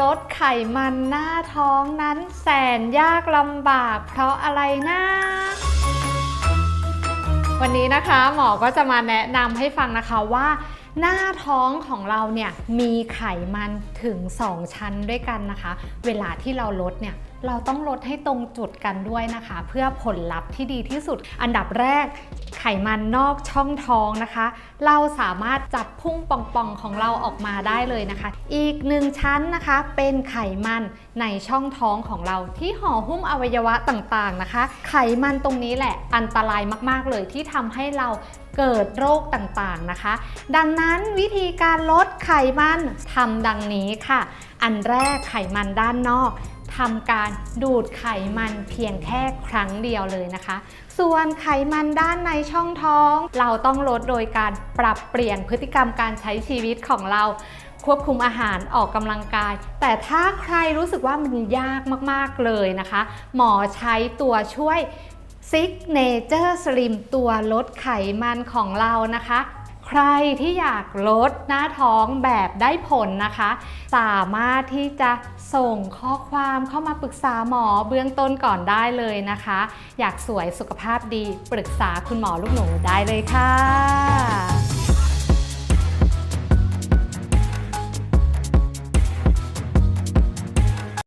ลดไขมันหน้าท้องนั้นแสนยากลำบากเพราะอะไรนะ วันนี้นะคะหมอก็จะมาแนะนำให้ฟังนะคะว่า หน้าท้องของเราเนี่ยมีไขมันถึง 2 ชั้นด้วยกันนะคะ เวลาที่เราลดเนี่ยเราต้องลดให้ตรงจุดกันด้วยนะคะ เพื่อผลลัพธ์ที่ดีที่สุด อันดับแรก ไขมันนอกช่องท้องนะคะ เราสามารถจับพุ่งป่องๆของเราออกมาได้เลยนะคะ อีกหนึ่งชั้นนะคะเป็นไขมันในช่องท้องของเราที่ห่อหุ้มอวัยวะต่างๆนะคะ ไขมันตรงนี้แหละอันตรายมากๆเลยที่ทำให้เราเกิดโรคต่างๆนะคะ ดังนั้นวิธีการลดไขมันทำดังนี้ค่ะ อันแรกไขมันด้านนอก ทำการดูดไขมันเพียงแค่ครั้งเดียวเลยนะคะ ส่วนไขมันด้านในช่องท้อง เราต้องลดโดยการปรับเปลี่ยนพฤติกรรมการใช้ชีวิตของเราควบคุมอาหารออกกำลังกาย แต่ถ้าใครรู้สึกว่ามันยากมากๆเลยนะคะ หมอใช้ตัวช่วย Signature Slim ตัวลดไขมันของเรานะคะ ใครที่อยากลดหน้าท้องแบบได้ผลนะคะ สามารถที่จะส่งข้อความเข้ามาปรึกษาหมอเบื้องต้นก่อนได้เลยนะคะ อยากสวยสุขภาพดีปรึกษาคุณหมอลูกหนูได้เลยค่ะ